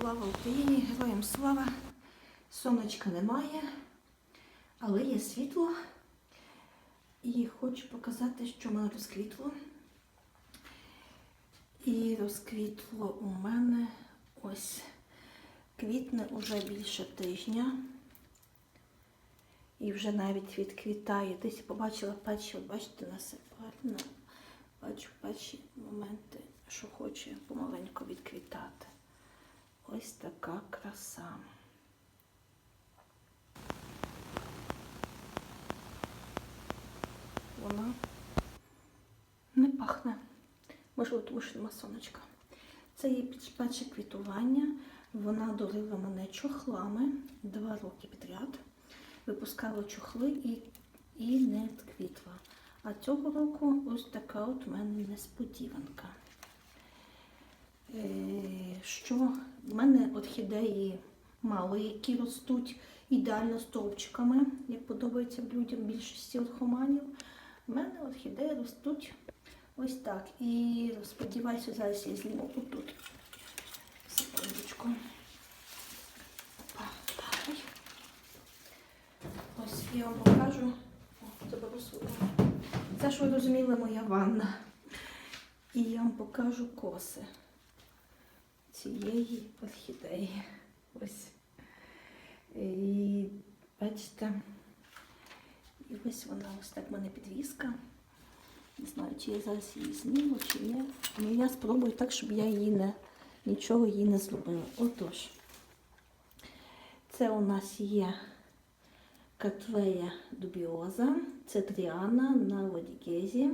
Слава Україні, героям слава. Сонечка немає, але є світло. І хочу показати, що в мене розквітло. І розквітло у мене ось квітне уже більше тижня. І вже навіть відквітає. Десь побачила перші, бачите, насипально. Бачу перші моменти, що хоче помаленьку відквітати. Краса. Вона не пахне. Можливо, тому що нема сонечка. Це під- перше квітування. Вона дорила мене чохлами два роки підряд. Випускала чохли і, і не квітла. А цього року ось така от у мене несподіванка. Е, що в мене орхідеї мало, які ростуть ідеально стовпчиками, як подобається людям більшості орхоманів. У мене орхідеї ростуть ось так. І сподіваюся, зараз я зніму отут. Секундочку. Ось я вам покажу. О. Це ж ви розуміли, моя ванна. І я вам покажу коси цієї орхідеї. Ось. І бачите, і ось вона ось так в мене підвіска. Не знаю, чи я зараз її зніму, чи ні. Ну я спробую так, щоб я її не нічого їй не зробила. Отож, це у нас є Катвея дубіоза, це Тріана на Водігезі.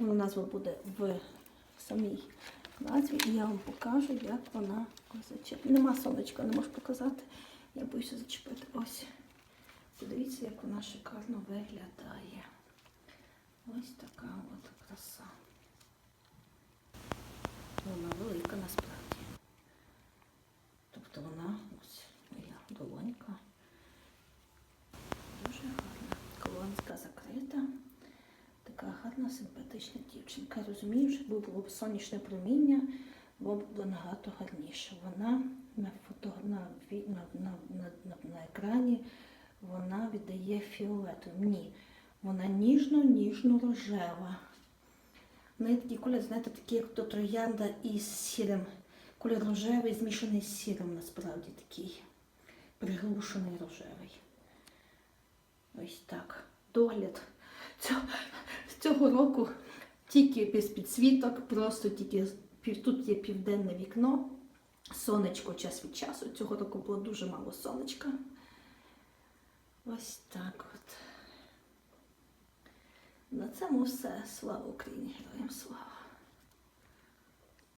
Назва буде в самій назві, і я вам покажу, як вона зачепить. Нема сонечка, не можу показати. Я боюся зачепити. Ось. Подивіться, як вона шикарно виглядає. Ось така от краса. Вона велика насправді. Тобто вона ось моя долонька. Дуже гарна. Колонська закрита. Така гарна, симпатична дівчинка. Розумію, що було б сонячне проміння, було б набагато гарніше. Вона на фото на, на, на, на, на, екрані вона віддає фіолетовим. Ні. Вона ніжно-ніжно-рожева. В неї такий колір, знаєте, такий, як то троянда із сірим. Колір рожевий, змішаний з сірим, насправді такий приглушений рожевий. Ось так. Догляд цього, цього року тільки без підсвіток, просто тільки тут є південне вікно, сонечко час від часу. Цього року було дуже мало сонечка. Ось так от. На цьому все. Слава Україні, героям слава!